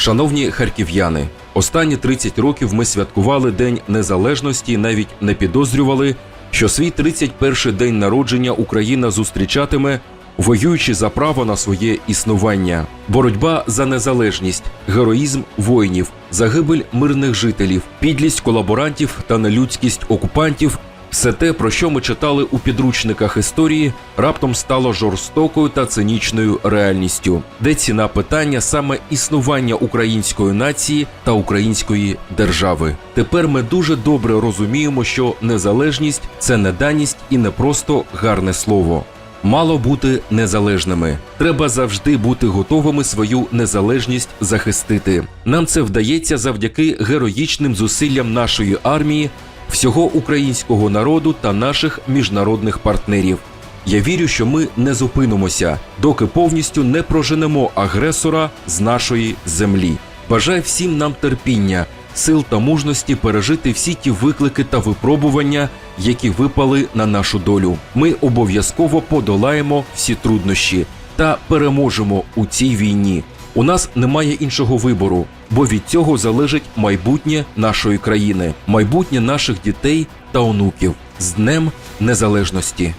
Шановні харків'яни, останні 30 років ми святкували День Незалежності, навіть не підозрювали, що свій 31-й день народження Україна зустрічатиме, воюючи за право на своє існування. Боротьба за незалежність, героїзм воїнів, загибель мирних жителів, підлість колаборантів та нелюдськість окупантів. Все те, про що ми читали у підручниках історії, раптом стало жорстокою та цинічною реальністю, де ціна питання саме існування української нації та української держави. Тепер ми дуже добре розуміємо, що незалежність це не даність і не просто гарне слово. Мало бути незалежними. Треба завжди бути готовими свою незалежність захистити. Нам це вдається завдяки героїчним зусиллям нашої армії, всього українського народу та наших міжнародних партнерів. Я вірю, що ми не зупинимося, доки повністю не проженемо агресора з нашої землі. Бажаю всім нам терпіння, сил та мужності пережити всі ті виклики та випробування, які випали на нашу долю. Ми обов'язково подолаємо всі труднощі та переможемо у цій війні. У нас немає іншого вибору, бо від цього залежить майбутнє нашої країни, майбутнє наших дітей та онуків з Днем Незалежності.